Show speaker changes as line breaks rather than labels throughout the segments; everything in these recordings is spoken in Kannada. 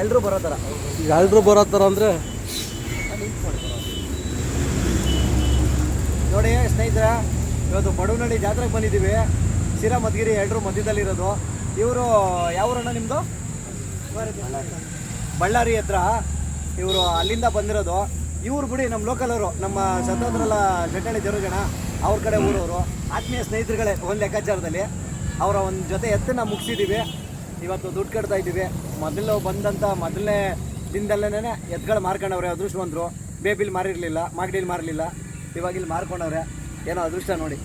ಎಲ್ಲರೂ ಬರೋ ಥರ
ಈಗ ಎಲ್ರು ಬರೋ ಥರ ಅಂದರೆ?
ನೋಡಿ ಸ್ನೇಹಿತರೆ ಇವತ್ತು ಬಡವನಹಳ್ಳಿ ಜಾತ್ರೆಗೆ ಬಂದಿದ್ದೀವಿ. ಶಿರ ಮಧುಗಿರಿ ಎಲ್ಲರೂ ಮಧ್ಯದಲ್ಲಿರೋದು. ಇವರು ಯಾವೂರಣ್ಣ ನಿಮ್ಮದು ಬಳ್ಳಾರಿ ಹತ್ರ. ಇವರು ಅಲ್ಲಿಂದ ಬಂದಿರೋದು. ಇವ್ರು ಬಿಡಿ ನಮ್ಮ ಲೋಕಲ್ ಅವರು ನಮ್ಮ ಸತ್ತೋದ್ರಲ್ಲ ಜಟ್ಟಳ್ಳಿ ಜರು ಜನ ಅವ್ರ ಕಡೆ ಊರವರು. ಆತ್ಮೀಯ ಸ್ನೇಹಿತರುಗಳೇ ಒಂದು ಲೆಕ್ಕಾಚಾರದಲ್ಲಿ. ಅವರ ಒಂದು ಜೊತೆ ಎತ್ತನ್ನು ಮುಗಿಸಿದ್ದೀವಿ ಇವತ್ತು ದುಡ್ಡು ಕಟ್ತಾ ಇದ್ದೀವಿ. ಮೊದಲು ಬಂದಂಥ ಮೊದಲನೇ ದಿನದಲ್ಲೇನೆ ಎದ್ಗಳು ಮಾರ್ಕೊಂಡವ್ರೆ ಅದೃಷ್ಟವಂತರು. ಬೇಬಿಲ್ ಮಾರಿರಲಿಲ್ಲ ಮಾಗಡಿಲಿ ಮಾರಲಿಲ್ಲ. ಇವಾಗ ಇಲ್ಲಿ ಮಾರ್ಕೊಂಡವ್ರೆ. ಏನೋ ಅದೃಷ್ಟ ನೋಡಿ.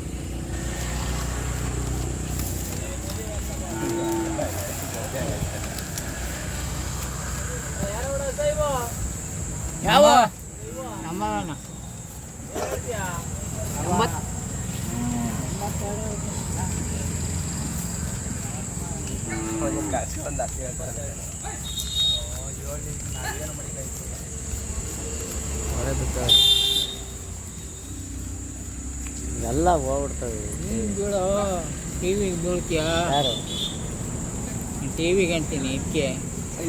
ಯಾವ? ನಮ್ಮ
ಎಲ್ಲ ಹೋಗ್ಬಿಡ್ತವೆ.
ಟಿವಿ ಬೀಳು ಟಿವಿಗೆ ಬೀಳ್ತೀಯ?
ಯಾರು?
ಟಿವಿಗೆ ಅಂತೀನಿ ಇದಕ್ಕೆ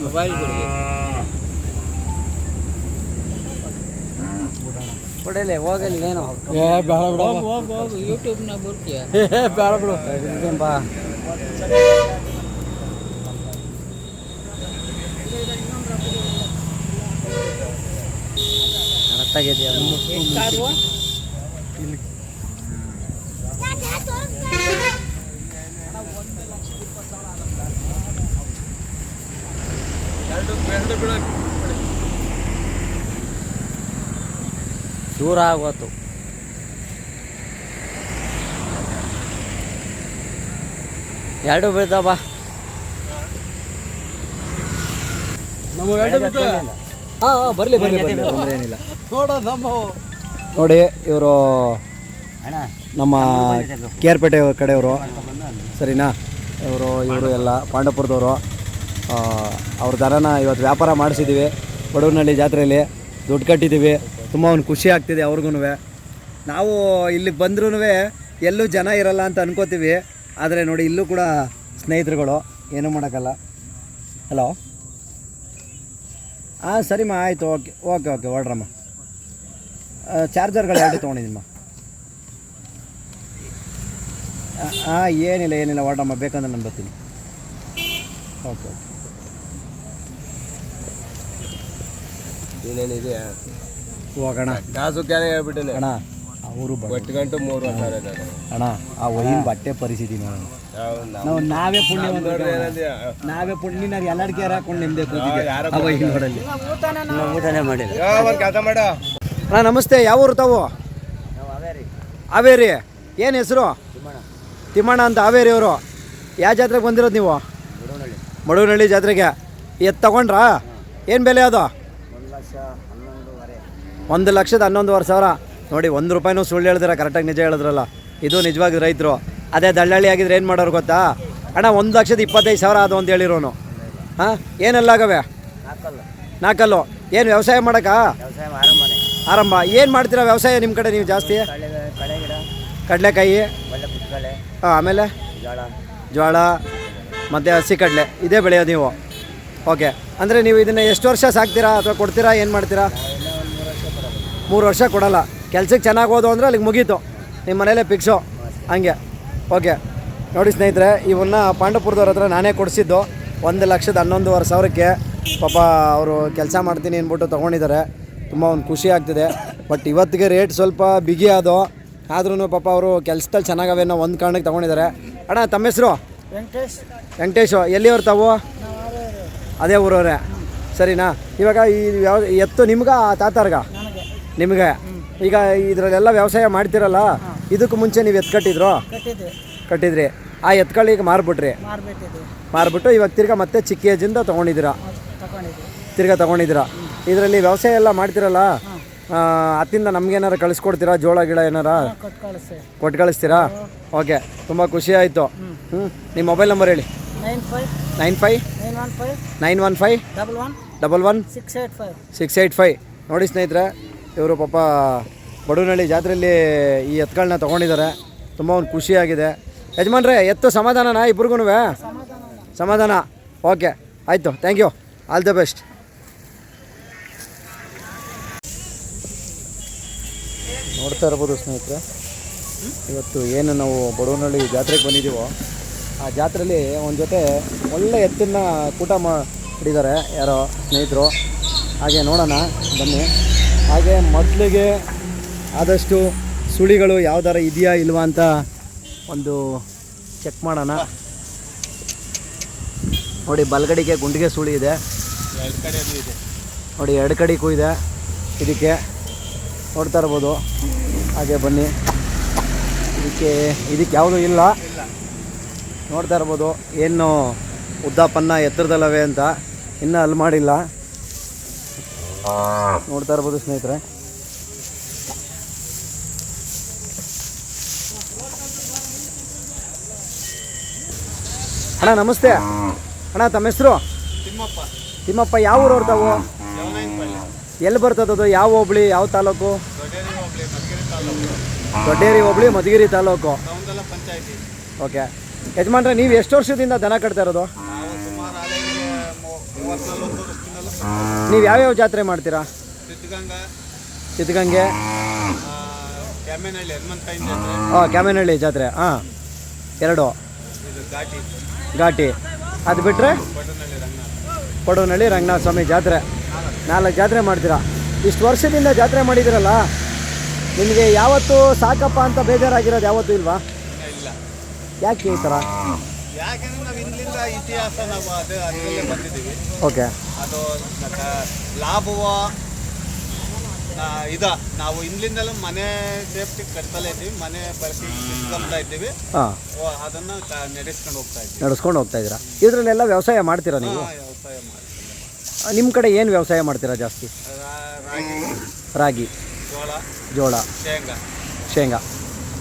ಮೊಬೈಲ್ ಬಿಡಿ
ಕೊಡಲೆ ಹೋಗಲಿ ಏನು.
ಏ ಬೇಡ ಬಿಡ
ಹೋಗು ಹೋಗು ಹೋಗು ಯೂಟ್ಯೂಬ್ನಾಗ ಬರ್ತೀಯ
ಏ ಬೇಡ ಬಿಡು.
ಬಾ. ದೂರ ಆಗೋತು. ಎರಡು ಬೀಳ್ತಾವ ಬಾ.
ನಮ್ಮ ಎರಡು ಬಿಟ್ಟು
ಹಾಂ ಹಾಂ ಬರಲಿ ಬರಲಿ ಬರಲಿ ತೊಂದರೆ ಏನಿಲ್ಲ.
ನೋಡ
ಇವರು ನಮ್ಮ ಕೇರ್ಪೇಟೆ ಕಡೆಯವರು. ಸರಿನಾ? ಇವರು ಇವರು ಎಲ್ಲ ಪಾಂಡಪುರದವರು ಅವ್ರ ದರನ ಇವತ್ತು ವ್ಯಾಪಾರ ಮಾಡಿಸಿದ್ದೀವಿ ಬಡವನಹಳ್ಳಿ ಜಾತ್ರೆಯಲ್ಲಿ ದುಡ್ಡು ಕಟ್ಟಿದ್ದೀವಿ ತುಂಬ ಒಂದು ಖುಷಿ ಆಗ್ತಿದೆ ಅವ್ರಿಗೂ ನಾವು ಇಲ್ಲಿ ಬಂದ್ರೂ ಎಲ್ಲೂ ಜನ ಇರಲ್ಲ ಅಂತ ಅನ್ಕೋತೀವಿ. ಆದರೆ ನೋಡಿ ಇಲ್ಲೂ ಕೂಡ ಸ್ನೇಹಿತರುಗಳು ಏನೂ ಮಾಡೋಕ್ಕಲ್ಲ. ಹಲೋ ಹಾಂ ಸರಿಮ್ಮ ಆಯಿತು. ಓಕೆ ಓಕೆ ಓಕೆ ಹೊಡ್ರಮ್ಮ ಚಾರ್ಜರ್ಗಳು ಎರಡು ತೊಗೊಂಡಿದ್ದೀನಮ್ಮ ಹಾಂ ಏನಿಲ್ಲ ಏನಿಲ್ಲ ಹೊರಡಮ್ಮ ಬೇಕಂದ್ರೆ ನಾನು ಬರ್ತೀನಿ. ಓಕೆ ಓಕೆ ಹೋಗೋಣ
ಕಾಸು
ಅಣ್ಣ ಅವರು
ಒಟ್ಟು ಗಂಟು ಮೂರು ವರ್ಷ ನಾನು
ಅಣ್ಣ ಆ ವೈನ್ ಬಟ್ಟೆ ಪರಿಸ್ಥಿತಿ ನಾವು ನಾವೇ ಪುಣ್ಯ ನಾವೇ ಪುಣ್ಯ ನಾವು ಎಲ್ಲಡಿಕೆ ಹಾಕೊಂಡು ನಿಮ್ದೆ ಊಟನೇ ಮಾಡಿಲ್ಲ.
ಒಂದು ಕೆಲಸ ಮಾಡ.
ಅಣ್ಣ ನಮಸ್ತೆ. ಯಾವ ಊರು ತಾವು? ಹಾವೇರಿ. ಏನು ಹೆಸರು? ತಿಮ್ಮಣ್ಣ. ಅಂತ ಹಾವೇರಿ ಅವರು. ಯಾವ ಜಾತ್ರೆಗೆ ಬಂದಿರೋದು ನೀವು? ಮಡುವನಹಳ್ಳಿ ಜಾತ್ರೆಗೆ. ಎತ್ತು ತಗೊಂಡ್ರಾ? ಏನು ಬೆಲೆ ಅದು? ಒಂದು ಲಕ್ಷದ ಹನ್ನೊಂದುವರೆ ಸಾವಿರ. ನೋಡಿ ಒಂದು ರೂಪಾಯಿನೂ ಸುಳ್ಳು ಹೇಳಿದ್ರೆ ಕರೆಕ್ಟಾಗಿ ನಿಜ ಹೇಳಿದ್ರಲ್ಲ. ಇದು ನಿಜವಾಗಿ ರೈತರು. ಅದೇ ದಳ್ಳಾಳಿ ಆಗಿದ್ರೆ ಏನು ಮಾಡೋರು ಗೊತ್ತಾ? ಅಣ್ಣ ಒಂದು ಲಕ್ಷದ ಇಪ್ಪತ್ತೈದು ಸಾವಿರ ಅದು ಅಂತ ಹೇಳಿರೋನು. ಹಾಂ? ಏನೆಲ್ಲ ಆಗವೆ? ನಾಲ್ಕಲ್ಲು ಏನು ವ್ಯವಸಾಯ ಮಾಡೋಕ್ಕಾ? ಆರಂಭ. ಏನು ಮಾಡ್ತೀರಾ ವ್ಯವಸಾಯ ನಿಮ್ಮ ಕಡೆ ನೀವು ಜಾಸ್ತಿ? ಕಡಲೆಕಾಯಿ. ಹಾಂ ಆಮೇಲೆ? ಜೋಳ ಮತ್ತು ಹಸಿ ಕಡಲೆ ಇದೇ ಬೆಳೆಯೋದು ನೀವು? ಓಕೆ. ಅಂದರೆ ನೀವು ಇದನ್ನು ಎಷ್ಟು ವರ್ಷ ಸಾಕ್ತೀರಾ ಅಥವಾ ಕೊಡ್ತೀರಾ, ಏನು ಮಾಡ್ತೀರಾ? ಮೂರು ವರ್ಷ ಕೊಡಲ್ಲ. ಕೆಲ್ಸಕ್ಕೆ ಚೆನ್ನಾಗಿ ಹೋದು ಅಂದರೆ ಅಲ್ಲಿಗೆ ಮುಗೀತು. ನಿಮ್ಮ ಮನೇಲೇ ಫಿಕ್ಸು ಹಂಗೆ. ಓಕೆ. ನೋಡಿ ಸ್ನೇಹಿತರೆ, ಇವನ್ನ ಪಾಂಡಪುರದವ್ರ ಹತ್ರ ನಾನೇ ಕೊಡಿಸಿದ್ದು. ಒಂದು ಲಕ್ಷದ ಹನ್ನೊಂದುವರೆ ಸಾವಿರಕ್ಕೆ ಪಾಪ ಅವರು ಕೆಲಸ ಮಾಡ್ತೀನಿ ಅಂದ್ಬಿಟ್ಟು ತೊಗೊಂಡಿದ್ದಾರೆ. ತುಂಬ ಒಂದು ಖುಷಿ ಆಗ್ತಿದೆ. ಬಟ್ ಇವತ್ತಿಗೆ ರೇಟ್ ಸ್ವಲ್ಪ ಬಿಗಿ ಅದು. ಆದ್ರೂ ಪಾಪ ಅವರು ಕೆಲಸದಲ್ಲಿ ಚೆನ್ನಾಗವೆ ಅನ್ನೋ ಒಂದು ಕಾರಣಕ್ಕೆ ತೊಗೊಂಡಿದ್ದಾರೆ ಅಣ್ಣ ತಮ್ಮ ಹೆಸರು?
ವೆಂಕಟೇಶ್.
ವೆಂಕಟೇಶು ಎಲ್ಲಿಯವ್ರು ತಾವು? ಅದೇ ಊರವ್ರೆ. ಸರಿನಾ? ಇವಾಗ ಈ ವ್ಯವ ಎತ್ತು ನಿಮ್ಗ ತಾತಾರ್ಗ?
ನನಗೆ.
ನಿಮಗೆ? ಈಗ ಇದರಲ್ಲೆಲ್ಲ ವ್ಯವಸಾಯ ಮಾಡ್ತಿರಲ್ಲ ಇದಕ್ಕೆ ಮುಂಚೆ ನೀವು ಎತ್ತು ಕಟ್ಟಿದ್ರು? ಕಟ್ಟಿದ್ರಿ. ಆ ಎತ್ಕಳ್ಳಿ ಈಗ ಮಾರ್ಬಿಟ್ರಿ. ಮಾರ್ಬಿಟ್ಟು ಇವಾಗ ತಿರ್ಗಾ ಮತ್ತೆ ಚಿಕ್ಕ ಏಜಿಂದ ತೊಗೊಂಡಿದ್ದೀರಾ? ತಿರ್ಗಾ ತೊಗೊಂಡಿದ್ದೀರಾ? ಇದರಲ್ಲಿ ವ್ಯವಸಾಯ ಎಲ್ಲ ಮಾಡ್ತಿರಲ್ಲ? ಅತ್ತಿಂದ ನಮ್ಗೇನಾರು ಕಳಿಸ್ಕೊಡ್ತೀರಾ? ಜೋಳ ಗಿಡ ಏನಾರ?
ಕೊಟ್ಟು ಕಳಿಸಿ.
ಕೊಟ್ಟು ಕಳಿಸ್ತೀರಾ ಓಕೆ ತುಂಬ ಖುಷಿ ಆಯಿತು. ಹ್ಞೂ ನಿಮ್ಮ ಮೊಬೈಲ್ ನಂಬರ್ ಹೇಳಿ.
Nine five.
Nine five?
Nine one five.
Nine one five
double one.
Double one?
Six eight five.
Six eight five ನೋಡಿ ಸ್ನೇಹಿತರೆ ಇವರು ಪಾಪ ಬಡವನಹಳ್ಳಿ ಜಾತ್ರೆಯಲ್ಲಿ ಈ ಎತ್ತುಗಳನ್ನ ತೊಗೊಂಡಿದ್ದಾರೆ. ತುಂಬ ಒಂದು ಖುಷಿಯಾಗಿದೆ ಯಜಮಾನ್ರೆ ಎತ್ತು ಸಮಾಧಾನನಾ ಇಬ್ರಿಗೂ ಸಮಾಧಾನ. ಓಕೆ ಆಯಿತು. Thank you all the best ನೋಡ್ತಾ ಇರ್ಬೋದು ಸ್ನೇಹಿತರೆ. ಇವತ್ತು ಏನು ನಾವು ಬಡವನಹಳ್ಳಿ ಜಾತ್ರೆಗೆ ಬಂದಿದ್ದೀವೋ, ಆ ಜಾತ್ರೆಯಲ್ಲಿ ಒಂದು ಜೊತೆ ಒಳ್ಳೆ ಎತ್ತನ್ನ ಕೂಟ ಮಾಡಿದ್ದಾರೆ ಯಾರೋ ಸ್ನೇಹಿತರು. ಹಾಗೆ ನೋಡೋಣ, ಬನ್ನಿ. ಹಾಗೆ ಮೊದಲಿಗೆ ಆದಷ್ಟು ಸುಳಿಗಳು ಯಾವ್ದಾರ ಇದೆಯಾ ಇಲ್ವಾ ಅಂತ ಒಂದು ಚೆಕ್ ಮಾಡೋಣ. ನೋಡಿ, ಬಲ್ಗಡಿಗೆ ಗುಂಡಿಗೆ ಸುಳಿ ಇದೆ. ನೋಡಿ, ಎರಡು ಕಡೆಗೂ ಇದೆ ಇದಕ್ಕೆ ನೋಡ್ತಾ ಇರ್ಬೋದು. ಹಾಗೆ ಬನ್ನಿ. ಇದಕ್ಕೆ ಇದಕ್ಕೆ ಯಾವುದೂ ಇಲ್ಲ. ನೋಡ್ತಾ ಇರ್ಬೋದು ಏನು ಉದ್ದಾಪನ್ನ ಎತ್ತರದಲ್ಲವೆ ಅಂತ ಇನ್ನೂ ಅಲ್ಲಿ ಮಾಡಿಲ್ಲ. ನೋಡ್ತಾ ಇರ್ಬೋದು ಸ್ನೇಹಿತರೆ. ಅಣ್ಣ ನಮಸ್ತೆ. ಅಣ್ಣ ತಮ್ಮ ಹೆಸರು?
ತಿಮ್ಮಪ್ಪ.
ತಿಮ್ಮಪ್ಪ ಯಾವ ಊರು ಹೊರ್ತಾವು ಎಲ್ಲಿ ಬರ್ತದದು ಯಾವ ಹೋಬಳಿ ಯಾವ ತಾಲೂಕು? ದೊಡ್ಡೇರಿ ಹೋಬಳಿ ಮಧುಗಿರಿ ತಾಲೂಕು.
ಪಂಚಾಯತಿ.
ಓಕೆ. ಯಜಮಾನ್ರೆ ನೀವು ಎಷ್ಟು ವರ್ಷದಿಂದ ದನ ಕಟ್ತಾ ಇರೋದು?
ನಾವು ಸುಮಾರು ಅಲೆಗೆ ಮೂವತ್ತು ನಲ್ವತ್ತು ವರ್ಷದಿಂದಲೂ
ನೀವು ಯಾವ್ಯಾವ ಜಾತ್ರೆ ಮಾಡ್ತೀರಾ?
ಸಿದ್ಧಗಂಗಾ.
ಸಿದ್ಧಗಂಗೆ.
ಕ್ಯಾಮೆನಹಳ್ಳಿ ಜಾತ್ರೆ.
ಹಾಂ ಕ್ಯಾಮೇನಹಳ್ಳಿ ಜಾತ್ರೆ. ಹಾಂ. ಎರಡು.
ಇದು ಘಾಟಿ.
ಘಾಟಿ. ಅದು ಬಿಟ್ಟರೆ
ಪಟ್ಟಣಹಳ್ಳಿ ರಂಗನಾಥ.
ಕೊಡವನಹಳ್ಳಿ ರಂಗನಾಥ ಸ್ವಾಮಿ ಜಾತ್ರೆ. ನಾಲ್ಕು ಜಾತ್ರೆ ಮಾಡ್ತೀರಾ? ಇಷ್ಟು ವರ್ಷದಿಂದ ಜಾತ್ರೆ ಮಾಡಿದಿರಲ್ಲ? ನಿಮಗೆ ಯಾವತ್ತು ಸಾಕಪ್ಪ ಅಂತ ಬೇಜಾರಾಗಿರೋದು ಯಾವತ್ತೂ ಇಲ್ವಾ?
ಇಲ್ಲ
ಯಾಕೆ ಈ ಥರ?
ಯಾಕೆಂದ್ರೆ ನಾವು ಇಲ್ಲಿಂದ ಇತಿಹಾಸ ನಾವು ಅದು ಅದರಲ್ಲೇ ಬಂದಿದ್ದೀವಿ.
ಓಕೆ.
ಅದು ಲಾಭವ ಇದ. ನಾವು ಇಂದ್ಲಿಂದಲೂ ಮನೆ ಸೇಫ್ಟಿ ಕಟ್ತಲೇ ಇದ್ದೀವಿ ಮನೆ ಬರ್ತಿ ಇಟ್ಕೊಳ್ತಾ ಇದ್ದೀವಿ. ಅದನ್ನ ಕ- ನಡೆಸ್ಕೊಂಡು ಹೋಗ್ತಾ ಇದ್ದೀವಿ.
ನಡೆಸ್ಕೊಂಡು ಹೋಗ್ತಾ ಇದ್ದೀರಾ? ಇದರಲ್ಲೆಲ್ಲ ವ್ಯವಸಾಯ ಮಾಡ್ತೀರಾ ನೀವು?
ವ್ಯವಸಾಯ
ನಿಮ್ಮ ಕಡೆ ಏನು ವ್ಯವಸಾಯ ಮಾಡ್ತೀರಾ ಜಾಸ್ತಿ?
ರಾ- ರಾಗಿ.
ರಾಗಿ.
ಜೋಳ ಶೇಂಗಾ.
ಶೇಂಗಾ.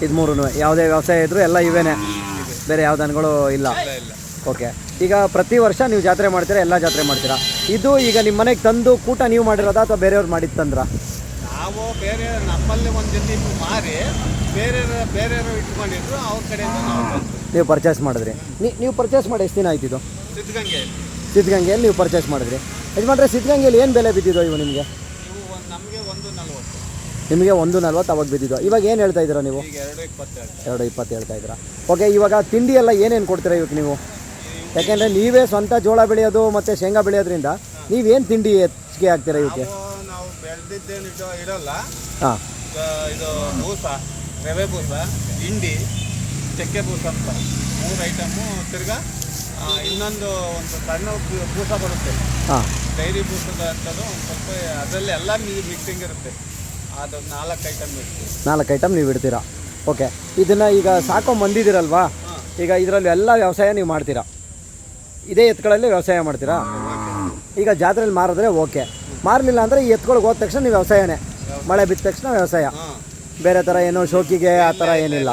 ಇದು ಮೂರೂ ಯಾವುದೇ ವ್ಯವಸಾಯ ಇದ್ದರೂ ಎಲ್ಲ ಇವೇನೆ. ಬೇರೆ ಯಾವ ದನಗಳು ಇಲ್ಲ. ಓಕೆ. ಈಗ ಪ್ರತಿ ವರ್ಷ ನೀವು ಜಾತ್ರೆ ಮಾಡ್ತೀರಾ ಎಲ್ಲ ಜಾತ್ರೆ ಮಾಡ್ತೀರಾ? ಇದು ಈಗ ನಿಮ್ಮ ಮನೆಗೆ ತಂದು ಕೂಟ ನೀವು ಮಾಡಿರೋದಾ ಅಥವಾ ಬೇರೆಯವ್ರು ಮಾಡಿದ್ದು ತಂದ್ರ?
ನಾವು ಬೇರೆ ನಮ್ಮಲ್ಲಿ ಒಂದು ಜೊತೆ ಮಾರಿ ಬೇರೆ ಬೇರೆಯವರು ಇಟ್ಕೊಂಡಿದ್ರು ಅವ್ರ ಕಡೆಯಿಂದ ನಾವು
ನೀವು ಪರ್ಚೇಸ್ ಮಾಡಿದ್ರಿ. ನೀವು ಪರ್ಚೇಸ್ ಮಾಡಿ ಎಷ್ಟು ದಿನ ಆಯ್ತು ಇದು?
ಸಿದ್ಧಗಂಗೆ
ಸಿದ್ಧಗಂಗೆಯಲ್ಲಿ ನೀವು ಪರ್ಚೇಸ್ ಮಾಡಿದ್ರಿ. ಯಜಮಾನ್ರೆ ಸಿದ್ಧಗಂಗೆಯಲ್ಲಿ ಏನು ಬೆಲೆ ಬಿದ್ದಿದ್ದು ಇವು ನಿಮಗೆ
ಇವು ಒಂದು ನಮಗೆ ಒಂದು ನಲ್ವತ್ತು
ನಿಮಗೆ ಒಂದು ನಲ್ವತ್ತು ಅವಾಗ ಬಿದ್ದಿದ್ದು. ಇವಾಗ ಏನು ಹೇಳ್ತಾ ಇದ್ದೀರಾ ನೀವು?
ಎರಡು
ಇಪ್ಪತ್ತು ಹೇಳ್ತಾ ಇದ್ದೀರಾ. ಓಕೆ ಇವಾಗ ತಿಂಡಿ ಎಲ್ಲ ಏನೇನು ಕೊಡ್ತೀರಾ ಇವಕ್ಕೆ ನೀವು? ಯಾಕೆಂದರೆ ನೀವೇ ಸ್ವಂತ ಜೋಳ ಬೆಳೆಯೋದು ಮತ್ತು ಶೇಂಗಾ ಬೆಳೆಯೋದ್ರಿಂದ ನೀವೇನು ತಿಂಡಿ ಹೆಚ್ಚಿಗೆ ಹಾಕ್ತೀರಾ ಇವಕ್ಕೆ? ಹಾಂ.
ಇದು ಬೂಸ ರವೆ ಬೂಸ ಹಿಂಡಿ ಚಕ್ಕೆ ಬೂಸ ಅಂತ. ಮೂರು ಐಟಮು ತಿರ್ಗಾ ಇನ್ನೊಂದು ಒಂದು ಸಣ್ಣ ಬೂಸ ಬರುತ್ತೆ.
ಹಾಂ.
ಡೈರಿ ಬೂಸದ ಅಂತದ್ದು ಒಂದು ಸ್ವಲ್ಪ ಅದರಲ್ಲಿ ಎಲ್ಲ ಮಿಕ್ಸಿಂಗ್ ಇರುತ್ತೆ. ನಾಲ್ಕು ಐಟಮ್
ನೀವು ಇಡ್ತೀರಾ? ಓಕೆ ಇದನ್ನು ಈಗ ಸಾಕೋ ಬಂದಿದ್ದೀರಲ್ವಾ ಈಗ ಇದರಲ್ಲಿ ಎಲ್ಲ ವ್ಯವಸಾಯ ನೀವು ಮಾಡ್ತೀರಾ? ಇದೇ ಎತ್ತುಗಳಲ್ಲಿ ವ್ಯವಸಾಯ ಮಾಡ್ತೀರಾ? ಈಗ ಜಾತ್ರೆಯಲ್ಲಿ ಮಾರಿದ್ರೆ ಓಕೆ. ಮಾರಲಿಲ್ಲ ಅಂದರೆ ಈ ಎತ್ಕೊಳಗೆ ಹೋದ ತಕ್ಷಣ ನೀವು ವ್ಯವಸಾಯನೇ. ಮಳೆ ಬಿದ್ದ ತಕ್ಷಣ ವ್ಯವಸಾಯ. ಬೇರೆ ಥರ ಏನೋ ಶೋಕಿಗೆ ಆ ಥರ ಏನಿಲ್ಲ.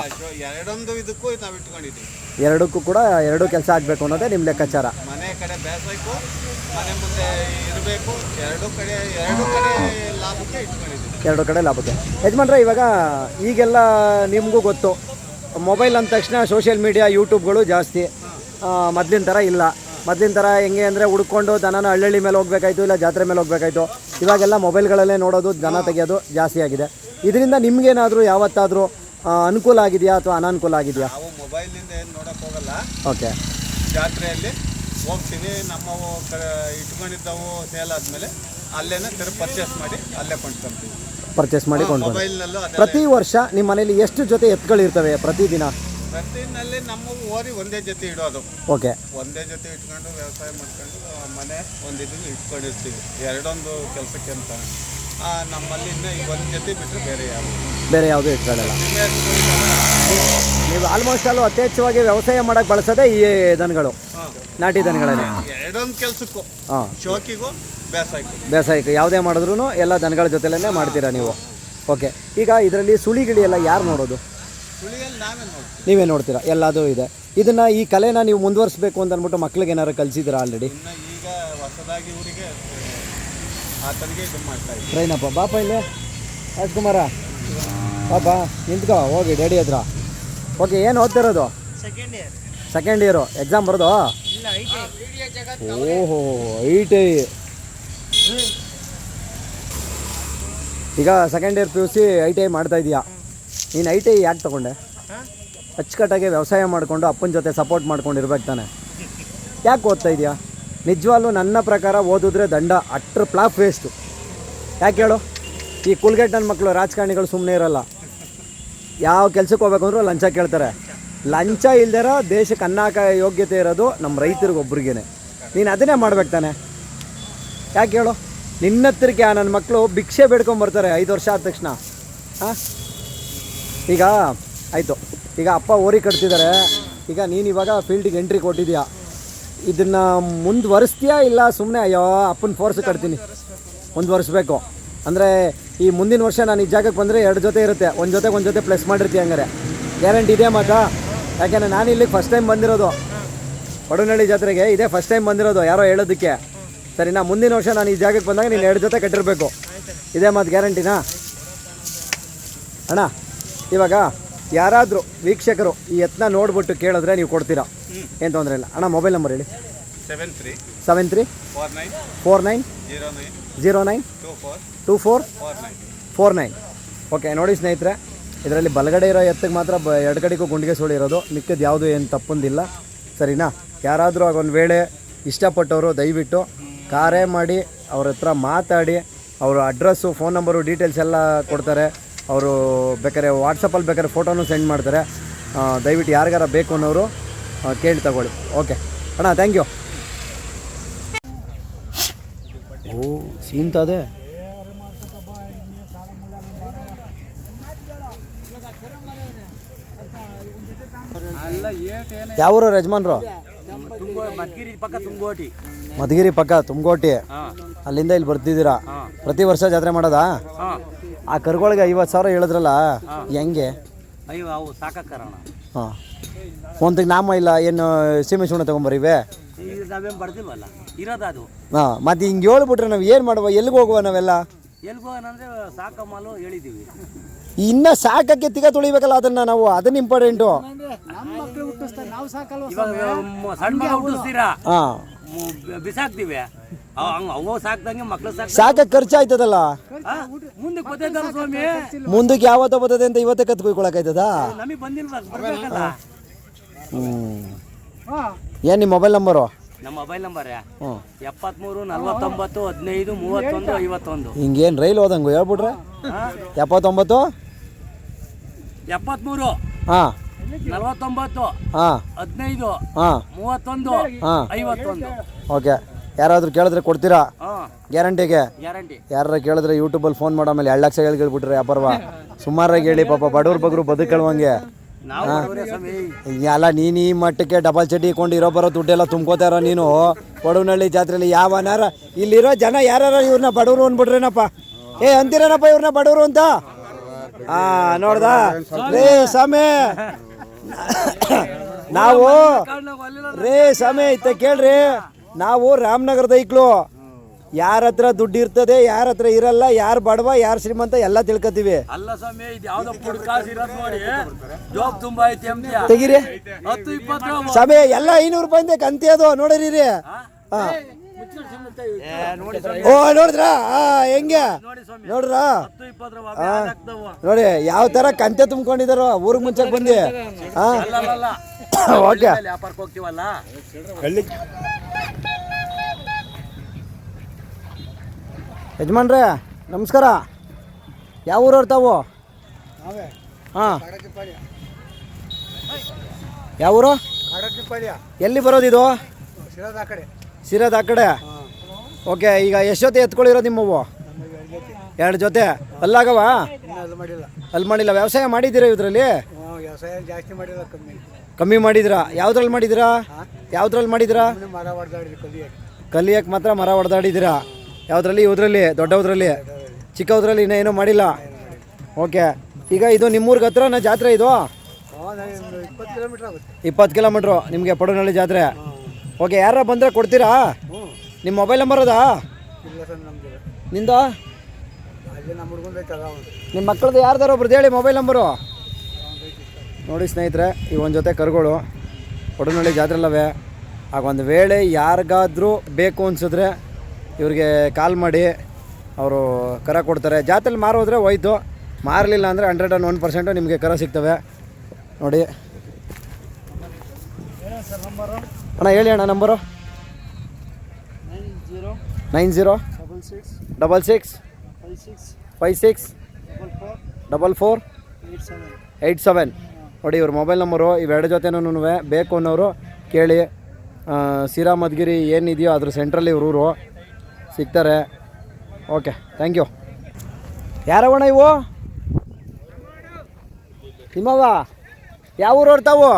ಎರಡಕ್ಕೂ ಕೂಡ ಎರಡೂ ಕೆಲಸ ಆಗಬೇಕು ಅನ್ನೋದೇ ನಿಮ್ಮ ಲೆಕ್ಕಾಚಾರ.
ಕಡೆ ಬೇಸಬೇಕು ಮನೆ ಮುಂದೆ ಇರಬೇಕು. ಎರಡು ಕಡೆ ಎರಡು ಕಡೆ ಲಾಭಕ್ಕೆ ಇಟ್ಕೊಂಡಿದ್ದೀವಿ.
ಎರಡು ಕಡೆ ಲಾಭಕ್ಕೆ. ಯಜಮಾನ್ರೆ ಇವಾಗ ಈಗೆಲ್ಲ ನಿಮಗೂ ಗೊತ್ತು ಮೊಬೈಲ್ ಅಂದ ತಕ್ಷಣ ಸೋಷಿಯಲ್ ಮೀಡಿಯಾ ಯೂಟ್ಯೂಬ್ಗಳು ಜಾಸ್ತಿ. ಮೊದಲಿನ ಥರ ಇಲ್ಲ. ಮೊದಲಿನ ಥರ ಹೆಂಗೆ ಅಂದರೆ ಹುಡ್ಕೊಂಡು ದನನ ಹಳ್ಳಿ ಮೇಲೆ ಹೋಗ್ಬೇಕಾಯ್ತು ಇಲ್ಲ ಜಾತ್ರೆ ಮೇಲೆ ಹೋಗ್ಬೇಕಾಯ್ತು. ಇವಾಗೆಲ್ಲ ಮೊಬೈಲ್ಗಳಲ್ಲೇ ನೋಡೋದು ದನ ತೆಗೆಯೋದು ಜಾಸ್ತಿ ಆಗಿದೆ. ಇದರಿಂದ ನಿಮಗೇನಾದರೂ ಯಾವತ್ತಾದರೂ ಅನುಕೂಲ ಆಗಿದೆಯಾ ಅಥವಾ ಅನಾನುಕೂಲ ಆಗಿದೆಯಾ?
ನಾವು ಮೊಬೈಲ್ನಿಂದ ಏನು ನೋಡೋಕ್ಕೋಗಲ್ಲ
ಓಕೆ.
ಜಾತ್ರೆಯಲ್ಲಿ ಹೋಗ್ತೀವಿ ನಮ್ಮ ಕಡೆ ಇಟ್ಕೊಂಡಿದ್ದವು ಸೇಲ್ ಆದಮೇಲೆ ಅಲ್ಲೇನೆ ತಿರುಗಿ ಪರ್ಚೇಸ್ ಮಾಡಿ ಅಲ್ಲೇ ಕೊಂಡ್ಕೊಂತೀವಿ
ಪರ್ಚೇಸ್ ಮಾಡಿ ಕೊಂಡು
ಮೊಬೈಲ್ನಲ್ಲೂ ಅದೆಲ್ಲ
ಪ್ರತಿ ವರ್ಷ ನಿಮ್ಮ ಮನೇಲಿ ಎಷ್ಟು ಜೊತೆ ಎತ್ತುಗಳಿರ್ತವೆ ಪ್ರತಿದಿನ
ಪ್ರತಿನಲ್ಲಿ ನಮ್ಮ ಓರಿ ಒಂದೇ ಜೊತೆ ಇಡೋದು.
ಓಕೆ.
ಒಂದೇ ಜೊತೆ ಇಟ್ಕೊಂಡು ವ್ಯವಸಾಯ ಮಾಡ್ಕೊಂಡು ಆ, ಮನೆ ಒಂದು ಇದನ್ನು ಇಟ್ಕೊಂಡಿರ್ತೀವಿ. ಎರಡೊಂದು ಕೆಲಸಕ್ಕೆ ಅಂತ. ಆ, ನಮ್ಮಲ್ಲಿ ಇನ್ನು ಈ ಒಂದು ಜೊತೆ ಬಿಟ್ಟರೆ ಬೇರೆ ಯಾವುದು.
ಬೇರೆ ಯಾವುದೂ ಇಟ್ಕೊಳ್ಳಲ್ಲ. ನೀವು ಆಲ್ಮೋಸ್ಟ್ ಅಲ್ಲೂ ಯಥೇಚ್ಛವಾಗಿ ವ್ಯವಸಾಯ ಮಾಡೋಕ್ಕೆ ಬಳಸೋದೇ ಈ ದನಗಳು. ನಾಟಿ ದನಗಳನ್ನೇ?
ಎರಡೊಂದು ಕೆಲಸಕ್ಕೂ.
ಹಾಂ.
ಶೋಕಿಗೂ ಬೇಸಾಯಕ್ಕೂ
ಬೇಸಾಯಕ್ಕೆ ಯಾವುದೇ ಮಾಡಿದ್ರು ಎಲ್ಲ ದನಗಳ ಜೊತೆಲೇ ಮಾಡ್ತೀರಾ ನೀವು? ಓಕೆ. ಈಗ ಇದರಲ್ಲಿ ಸುಳಿಗಿಳಿ ಎಲ್ಲ ಯಾರು ನೋಡೋದು?
ಸುಳಿಯಲ್ಲಿ ನಾವೇ
ನೋಡ್ತೀರಾ? ಎಲ್ಲದೂ ಇದೆ. ಇದನ್ನು ಈ ಕಲೆನ ನೀವು ಮುಂದುವರಿಸಬೇಕು ಅಂತ ಅಂದ್ಬಿಟ್ಟು ಮಕ್ಳಿಗೆ ಏನಾರು ಕಲಿಸಿದ್ದೀರಾ ಆಲ್ರೆಡಿ
ಇನ್ನು ಈಗ ಹೊಸದಾಗಿ ಊರಿಗೆ ಆತನಿಗೆ ಇದು ಮಾಡ್ತಾ ಇದ್ದೀವಿ.
ಟ್ರೈನಪ್ಪ ಬಾಪ ಇಲ್ಲೇ? ರಾಜ್ಕುಮಾರ? ಪಾಪ ನಿಂತ್ಕೋ ಹೋಗಿ ಡ್ಯಾಡಿ ಹತ್ರ. ಓಕೆ ಏನು ಓದ್ತಿರೋದು
second year
second year exam ಬರೋದು? ಓಹೋ ಐ ಟಿ ಐ ಈಗ second year P U C I T I ಮಾಡ್ತಾ ಇದೀಯಾ? ನೀನು ಐ ಟಿ ಐ ಯಾಕೆ ತಗೊಂಡೆ? ಅಚ್ಚುಕಟ್ಟಾಗಿ ವ್ಯವಸಾಯ ಮಾಡಿಕೊಂಡು ಅಪ್ಪನ ಜೊತೆ ಸಪೋರ್ಟ್ ಮಾಡ್ಕೊಂಡು ಇರ್ಬೇಕು ತಾನೆ. ಯಾಕೆ ಓದ್ತಾ ಇದೆಯಾ? ನಿಜವಾಗ್ಲೂ ನನ್ನ ಪ್ರಕಾರ ಓದಿದ್ರೆ ದಂಡ ಅಟ್ರ ಪ್ಲಾಫ್ ವೇಸ್ಟು ಯಾಕೆ ಹೇಳು? ಈ ಕುಲ್ಗೆಟ್ಟನ ಮಕ್ಕಳು ರಾಜಕಾರಣಿಗಳು ಸುಮ್ಮನೆ ಇರಲ್ಲ. ಯಾವ ಕೆಲ್ಸಕ್ಕೆ ಹೋಗ್ಬೇಕು ಅಂದ್ರೂ ಲಂಚ ಕೇಳ್ತಾರೆ. ಲಂಚ ಇಲ್ದಿರೋ ದೇಶಕ್ಕೆ ಅನ್ನಾಕ ಯೋಗ್ಯತೆ ಇರೋದು ನಮ್ಮ ರೈತರಿಗೆ ಒಬ್ರಿಗೇನೆ. ನೀನು ಅದನ್ನೇ ಮಾಡ್ಬೇಕು ತಾನೆ. ಯಾಕೆ ಹೇಳು? ನಿನ್ನ ಹತ್ರಕ್ಕೆ ನನ್ನ ಮಕ್ಕಳು ಭಿಕ್ಷೆ ಬೇಡ್ಕೊಂಬರ್ತಾರೆ ಐದು ವರ್ಷ ಆದ ತಕ್ಷಣ. ಹಾಂ ಈಗ ಆಯಿತು. ಈಗ ಅಪ್ಪ ಓರಿ ಕಟ್ತಿದ್ದಾರೆ ಈಗ ನೀನು ಇವಾಗ ಫೀಲ್ಡಿಗೆ ಎಂಟ್ರಿ ಕೊಟ್ಟಿದ್ಯಾ. ಇದನ್ನು ಮುಂದುವರಿಸ್ತೀಯಾ ಇಲ್ಲ ಸುಮ್ಮನೆ ಅಯ್ಯೋ ಅಪ್ಪನ ಫೋರ್ಸ್ ಕಟ್ತೀನಿ. ಮುಂದುವರಿಸ್ಬೇಕು. ಅಂದರೆ ಈ ಮುಂದಿನ ವರ್ಷ ನಾನು ಈ ಜಾಗಕ್ಕೆ ಬಂದರೆ ಎರಡು ಜೊತೆ ಇರುತ್ತೆ. ಒಂದು ಜೊತೆಗೆ ಒಂದು ಜೊತೆ ಪ್ಲಸ್ ಮಾಡಿರ್ತೀಯ ಹಂಗಾರೆ. ಗ್ಯಾರಂಟಿ ಇದೆ ಮಾತಾ? ಯಾಕೆಂದರೆ ನಾನು ಇಲ್ಲಿಗೆ ಫಸ್ಟ್ ಟೈಮ್ ಬಂದಿರೋದು. ಒಡನಹಳ್ಳಿ ಜಾತ್ರೆಗೆ ಇದೇ ಫಸ್ಟ್ ಟೈಮ್ ಬಂದಿರೋದು ಯಾರೋ ಹೇಳೋದಕ್ಕೆ. ಸರಿನಾ ಮುಂದಿನ ವರ್ಷ ನಾನು ಈ ಜಾಗಕ್ಕೆ ಬಂದಾಗ ನೀನು ಎರಡು ಜೊತೆ ಕಟ್ಟಿರಬೇಕು. ಇದೇ ಮತ್ತು ಗ್ಯಾರಂಟಿನಾ ಅಣ್ಣ ಇವಾಗ ಯಾರಾದರೂ ವೀಕ್ಷಕರು ಈ ಯತ್ನ ನೋಡ್ಬಿಟ್ಟು ಕೇಳಿದ್ರೆ ನೀವು ಕೊಡ್ತೀರಾ? ಏನು ತೊಂದರೆ ಇಲ್ಲ. ಅಣ್ಣ ಮೊಬೈಲ್ ನಂಬರ್ ಹೇಳಿ.
Seven three
seven three
four nine
four nine
zero nine
zero nine
two four
two four
four nine
okay ನೋಡಿ ಸ್ನೇಹಿತರೆ ಇದರಲ್ಲಿ ಬಲಗಡೆ ಇರೋ ಎತ್ತಿಗೆ ಮಾತ್ರ ಬ ಎರಡು ಕಡೆಗೂ ಗುಂಡಿಗೆ ಸುಳಿ ಇರೋದು. ಮಿಕ್ಕದ್ದು ಯಾವುದು ಏನು ತಪ್ಪೊಂದಿಲ್ಲ. ಸರಿನಾ? ಯಾರಾದರೂ ಆಗೊಂದು ವೇಳೆ ಇಷ್ಟಪಟ್ಟವರು ದಯವಿಟ್ಟು ಕಾರೇ ಮಾಡಿ ಅವ್ರ ಹತ್ರ ಮಾತಾಡಿ, ಅವರ ಅಡ್ರೆಸ್ಸು, ಫೋನ್ ನಂಬರು, ಡೀಟೇಲ್ಸ್ ಎಲ್ಲ ಕೊಡ್ತಾರೆ. ಅವರು ಬೇಕಾದ್ರೆ ವಾಟ್ಸಪ್ಪಲ್ಲಿ ಬೇಕಾದ್ರೆ ಫೋಟೋನು ಸೆಂಡ್ ಮಾಡ್ತಾರೆ. ದಯವಿಟ್ಟು ಯಾರಿಗಾರ ಬೇಕು ಅನ್ನೋರು ಕೇಳಿ ತಗೊಳ್ಳಿ. ಓಕೆ. ಅಣ್ಣ ಥ್ಯಾಂಕ್ ಯು ಓ ಸೀನ್ತದೆ ಯಾವೂರು ಯಜಮಾನ್ರು?
ಮದ್ಗಿರಿ ಪಕ್ಕ ತುಂಗೋಟಿ.
ಮಧುಗಿರಿ ಪಕ್ಕ ತುಮಕೋಟಿ ಅಲ್ಲಿಂದ ಇಲ್ಲಿ ಬರ್ತಿದ್ದೀರಾ? ಪ್ರತಿ ವರ್ಷ ಜಾತ್ರೆ ಮಾಡೋದಾ? ಆ ಕರುಗಳಿಗೆ ಐವತ್ತು ಸಾವಿರ ಹೇಳಿದ್ರಲ್ಲ ಹೆಂಗೆ? ಹಾಂ. ಒಂದು ನಾಮ ಇಲ್ಲ ಏನು ಸೀಮೆ ಸುಣ್ಣ ತೊಗೊಂಬರಿವೆ?
ಈಗ ನಾವೇನು ಬರ್ತೀವಲ್ಲ ಇರೋದು ಅದು.
ಹಾಂ ಮತ್ತೆ ಹಿಂಗೆ ಹೇಳ್ಬಿಟ್ರೆ ನಾವು ಏನು ಮಾಡುವ? ಎಲ್ಲಿಗೆ ಹೋಗುವ ನಾವೆಲ್ಲ?
ಎಲ್ಗೋನಂದ್ರೆ ಸಾಕಮ್ಮಲು ಹೇಳಿದ್ದೀವಿ
ಇನ್ನ ಸಾಕಕ್ಕೆ ತಿಗ ತುಳಿಬೇಕಲ್ಲ ಅದನ್ನ ನಾವು ಅದನ್ನ ಇಂಪಾರ್ಟೆಂಟು
ಬಿಸಾಕ್ತಿವಿ. ಸಾಕ್
ಸಾಕಕ್ಕೆ ಖರ್ಚಾಯ್ತದಲ್ಲ
ಮುಂದಕ್ಕೆ ಯಾವತ್ತ ಸ್ವಾಮಿ?
ಮುಂದಕ್ಕೆ ಯಾವತ್ತೋ ಬರ್ತದೆ ಅಂತ ಇವತ್ತೇ ಕತ್ ಕುಯ್ಕೊಳಕಾಯ್ತದ? ಏನು ನಿಮ್ಮ ಮೊಬೈಲ್ ನಂಬರು
ನಮ್ಮ ಮೊಬೈಲ್ ನಂಬರ್
ಹ್ಞೂ
ಎಪ್ಪತ್ಮೂರು ನಲ್ವತ್ತೊಂಬತ್ತು ಹದಿನೈದು ಮೂವತ್ತೊಂದು ಐವತ್ತೊಂದು.
ಹಿಂಗೇನು ರೈಲ್ ಹೋದಂಗು ಹೇಳ್ಬಿಟ್ರೆ ಎಪ್ಪತ್ತೊಂಬತ್ತು?
ಎಪ್ಪತ್ಮೂರು
ಹಾಂ.
ನಲ್ವತ್ತೊಂಬತ್ತು
ಹಾಂ.
ಹದಿನೈದು
ಹಾಂ.
ಮೂವತ್ತೊಂದು
ಹಾಂ.
ಐವತ್ತೊಂದು.
ಓಕೆ. ಯಾರಾದರೂ ಕೇಳಿದ್ರೆ ಕೊಡ್ತೀರಾ?
ಹಾಂ.
ಗ್ಯಾರಂಟಿಗೆ?
ಗ್ಯಾರಂಟಿ.
ಯಾರು ಕೇಳಿದ್ರೆ ಯೂಟ್ಯೂಬಲ್ಲಿ ಫೋನ್ ಮಾಡೋ ಮೇಲೆ ಎರಡು ಲಕ್ಷ ಹೇಳಿ ಕೇಳ್ಬಿಟ್ರೆ ವ್ಯಾಪಾರವ ಸುಮಾರಾಗಿ ಹೇಳಿ ಪಾಪ ಬಡವ್ರ ಬಗ್ರು ಬದುಕಳುವಂಗೆ
ನಾವು ಬಡವ್ರೇ ಸ್ವಾಮಿ.
ಅಲ್ಲ ನೀನು ಈ ಮಟ್ಟಕ್ಕೆ ಡಬಲ್ ಚಟಿ ಇಕೊಂಡು ಇರೋ ಬರೋ ದುಡ್ಡೆಲ್ಲ ತುಂಬ್ಕೋತಾರ ನೀನು ಕೊಡವನಹಳ್ಳಿ ಜಾತ್ರೆಯಲ್ಲಿ ಯಾವನಾರ ಇಲ್ಲಿರೋ ಜನ ಯಾರು ಇವ್ರನ್ನ ಬಡವರು ಅಂದ್ಬಿಟ್ರೇನಪ್ಪ? ಏ ಅಂತೀರೇನಪ್ಪ ಇವ್ರನ್ನ ಬಡವರು ಅಂತ? ಹಾ ನೋಡ್ದ? ರೇ ಸ್ವಾಮಿ. ನಾವು ರೇ ಸ್ವಾಮಿ ಇತ್ತ ಕೇಳ್ರಿ. ನಾವು ರಾಮನಗರದ ಐಕ್ಳು ಯಾರ ಹತ್ರ ದುಡ್ಡು ಇರ್ತದೆ ಯಾರ ಹತ್ರ ಇರಲ್ಲ ಯಾರು ಬಡವ ಯಾರು ಶ್ರೀಮಂತ ಎಲ್ಲ ತಿಳ್ಕೊತೀವಿ
ಅಲ್ಲ ಸ್ವಾಮಿ ಇದು ಯಾವ್ದೋ ಪುಡ್ ಕಾಸು ಇರೋದು ನೋಡಿ. ಜಾಬ್ ತುಂಬಾ ಐತಿ ಅಂತೀಯ
ತೆಗೀರಿ.
ಹತ್ತು ಇಪ್ಪತ್ತು ರೂಪಾಯಿ
ಸ್ವಾಮಿ ಎಲ್ಲ ಐನೂರು ರೂಪಾಯಿಂದ ಕಂತಿ ಅದು ನೋಡಿರಿ ರೀ ಹಾ. ಓ ನೋಡಿದ್ರಾ? ಆ, ಹೆಂಗೆ?
ನೋಡಿ ಸ್ವಾಮಿ.
ನೋಡ್ರಾ. ನೋಡಿ ಯಾವ ತರ ಕಂತೆ ತುಂಬ್ಕೊಂಡಿದಾರೋ ಊರಿಗೆ ಮುಂಚೆಗೆ ಬಂದಿ. ಹಾ ಓಕೆ.
ವ್ಯಾಪಾರಕ್ಕೆ ಹೋಗ್ತೀವಲ್ಲ?
ಯಜಮಾನ್ರೇ ನಮಸ್ಕಾರ. ಯಾವ ಊರ ತಾವು? ಹಾಂ. ಯಾವ ಊರು? ಎಲ್ಲಿ
ಬರೋದಿದು ಆ ಕಡೆ.
ಸಿರೋದು ಆ ಕಡೆ? ಓಕೆ ಈಗ ಎಷ್ಟು ಜೊತೆ ಎತ್ಕೊಳ್ಳಿರೋ ನಿಮ್ಮವು ಎರಡು ಜೊತೆ? ಅಲ್ಲಾಗವ? ಅಲ್ಲಿ ಮಾಡಿಲ್ಲ. ವ್ಯವಸಾಯ ಮಾಡಿದ್ದೀರಾ ಇದರಲ್ಲಿ?
ಜಾಸ್ತಿ ಮಾಡಿಲ್ಲ ಕಮ್ಮಿ
ಕಮ್ಮಿ ಮಾಡಿದ್ರಾ ಯಾವ್ದ್ರಲ್ಲಿ ಮಾಡಿದಿರಾ ಯಾವ್ದ್ರಲ್ಲಿ
ಮಾಡಿದಿರಾ ಕಲಿಯಕ್ಕೆ
ಮಾತ್ರ ಮರ ಹೊಡೆದಾಡಿದ್ದೀರಾ ಯಾವುದ್ರಲ್ಲಿ? ಇವ್ರಲ್ಲಿ ದೊಡ್ಡವ್ರಲ್ಲಿ ಚಿಕ್ಕವ್ರಲ್ಲಿ ಇನ್ನೂ ಏನೂ ಮಾಡಿಲ್ಲ? ಓಕೆ ಈಗ ಇದು ನಿಮ್ಮೂರ್ಗೆ ಹತ್ರ ಜಾತ್ರೆ ಇದು?
ಇಪ್ಪತ್ತು ಕಿಲೋಮೀಟ್ರ್ ಆಗುತ್ತೆ.
ಇಪ್ಪತ್ತು ಕಿಲೋಮೀಟ್ರು ನಿಮಗೆ ಪಡನಹಳ್ಳಿ ಜಾತ್ರೆ. ಓಕೆ ಯಾರ ಬಂದರೆ ಕೊಡ್ತೀರಾ? ನಿಮ್ಮ ಮೊಬೈಲ್ ನಂಬರ್ ಅದಾ? ನಿಂದ?
ನಮ್ಮ
ಮಕ್ಕಳದ್ದು ಯಾರ್ದಾರ ಒಬ್ರದ್ದು ಹೇಳಿ ಮೊಬೈಲ್ ನಂಬರು ನೋಡಿ ಸ್ನೇಹಿತರೆ ಈ ಒಂದು ಜೊತೆ ಕರುಗಳು. ಒಡನಳ್ಳಿ ಜಾತ್ರೆಲ್ಲವೇ ಆಗ ಒಂದು ವೇಳೆ ಯಾರಿಗಾದ್ರೂ ಬೇಕು ಅನ್ಸಿದ್ರೆ ಇವ್ರಿಗೆ ಕಾಲ್ ಮಾಡಿ. ಅವರು ಕರ ಕೊಡ್ತಾರೆ. ಜಾತ್ರೆಲಿ ಮಾರೋದ್ರೆ ಹೋಯ್ತು. ಮಾರಲಿಲ್ಲ ಅಂದರೆ ಹಂಡ್ರೆಡ್ ಆ್ಯಂಡ್ ಒನ್ ಪರ್ಸೆಂಟು ನಿಮಗೆ ಕರ ಸಿಗ್ತವೆ. ನೋಡಿ. ಅಣ್ಣ, ಹೇಳಿ ಅಣ್ಣ number
nine zero double six
double six
double four eight seven
ನೋಡಿ, ಇವ್ರ ಮೊಬೈಲ್ ನಂಬರು ಇವೆರಡು ಜೊತೆನೂ ಬೇಕು ಅನ್ನೋರು ಕೇಳಿ. ಸಿರಾ, ಮದ್ಗಿರಿ ಏನಿದೆಯೋ ಅದ್ರ ಸೆಂಟ್ರಲ್ಲಿ ಇವ್ರ ಊರು ಸಿಗ್ತಾರೆ. ಓಕೆ ಥ್ಯಾಂಕ್ ಯು ಯಾರವಣ ಇವು? ನಿಮ್ಮವ ಯಾವ ಊರು ತಾವು?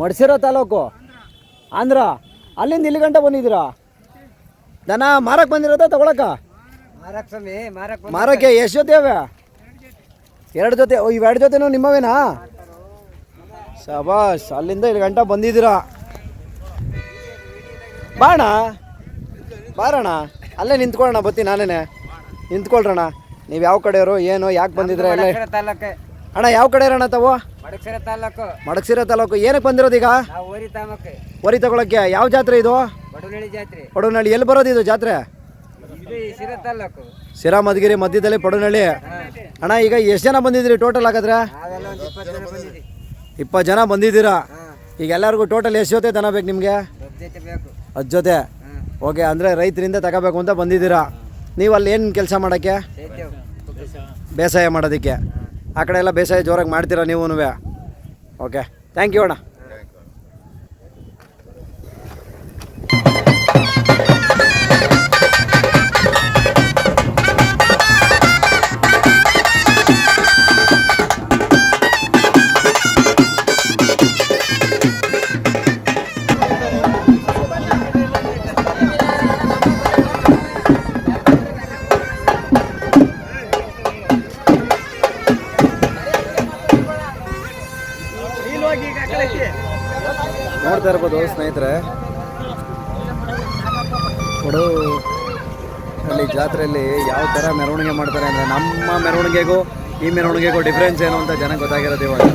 ಮಡ್ಸಿರೋ ತಾಲೂಕು. ಆಂಧ್ರ, ಅಲ್ಲಿಂದ ಇಲ್ಲಿ ಗಂಟೆ ಬಂದಿದ್ದೀರಾ? ದನ ಮಾರಕ್ಕೆ ಬಂದಿರೋದ ತಗೊಳಕ? ಮಾರಕ್ಕೆ ಎಷ್ಟು ಜೊತೆ ಅವೆ? ಎರಡು ಜೊತೆ ಇವೆರಡು ಜೊತೆನೂ ನಿಮ್ಮವೇನಾ? ಶಬಾಷ್, ಅಲ್ಲಿಂದ ಇಲ್ಲಿ ಗಂಟ ಬಂದಿದ್ದೀರಾ? ಬಾಣ ಬಾರಣ ಅಲ್ಲೇ ನಿಂತ್ಕೊಳ್ಳೋಣ ಬತ್ತಿ ನಾನೇನೆ. ನಿಂತ್ಕೊಳ್ರಣ ನೀವು ಯಾವ ಕಡೆಯವರು, ಏನು, ಯಾಕೆ ಬಂದಿದ್ರೆ ಎಲ್ಲ ಅಣ್ಣ ಯಾವ ಕಡೆ ಅಣ್ಣ ತಾವು?
ಮಡಕ್ಸಿರ ತಾಲೂಕು.
ಮಡಕ್ಸಿರ ತಾಲೂಕು. ಏನಕ್ಕೆ ಬಂದಿರೋದು ಈಗ?
ನಾವು ಓರಿ ತಾಲೂಕು.
ವರಿ ತಗೊಳಕ್ಕೆ ಯಾವ ಜಾತ್ರೆ ಇದು?
ಬಡವನಹಳ್ಳಿ ಜಾತ್ರೆ.
ಪಡುನಳ್ಳಿ ಎಲ್ಲಿ ಬರೋದು ಇದು ಜಾತ್ರೆ?
ಇದು ತಾಲೂಕು.
ಸಿರಾ ಮಧುಗಿರಿ ಮಧ್ಯದಲ್ಲಿ ಪಡುನಳ್ಳಿ ಅಣ್ಣ ಈಗ ಎಷ್ಟು ಜನ ಬಂದಿದ್ದೀರಿ ಟೋಟಲ್ ಹಾಗಾದ್ರೆ?
ನಾವೆಲ್ಲ ಒಂದು ಇಪ್ಪತ್ತು ಜನ ಬಂದಿದ್ದೀವಿ.
ಇಪ್ಪತ್ತು ಜನ ಬಂದಿದ್ದೀರಾ? ಈಗ ಎಲ್ಲರಿಗೂ ಟೋಟಲ್ ಎಷ್ಟು ಜೊತೆ ದನ ಬೇಕು ನಿಮಗೆ?
ದೊಡ್ಡ ಜೊತೆ ಬೇಕು.
ಹತ್ತು ಜೊತೆ?
ಹಾಂ.
ಓಕೆ ಅಂದರೆ ರೈತರಿಂದ ತಗೋಬೇಕು ಅಂತ ಬಂದಿದ್ದೀರಾ? ನೀವು ಅಲ್ಲಿ ಏನು ಕೆಲಸ ಮಾಡೋಕ್ಕೆ?
ಸೇತೇವ್
ಬೇಸಾಯ ಮಾಡೋದಕ್ಕೆ. ಆ ಕಡೆ ಎಲ್ಲ ಬೇಸಾಯ ಜೋರಾಗಿ ಮಾಡ್ತೀರಾ ನೀವು ಓಕೆ ಥ್ಯಾಂಕ್ ಯು ಅಣ್ಣ. ಇರ್ಬೋದು ಸ್ನೇಹಿತರೆ. ಕೊಡು ಅಲ್ಲಿ ಜಾತ್ರೆಯಲ್ಲಿ ಯಾವ ಥರ ಮೆರವಣಿಗೆ ಮಾಡ್ತಾರೆ ಅಂದರೆ ನಮ್ಮ ಮೆರವಣಿಗೆಗೂ ಈ ಮೆರವಣಿಗೆಗೂ ಡಿಫ್ರೆನ್ಸ್ ಏನು ಅಂತ ಜನಕ್ಕೆ ಗೊತ್ತಾಗಿರೋದು ಇವಾಗ.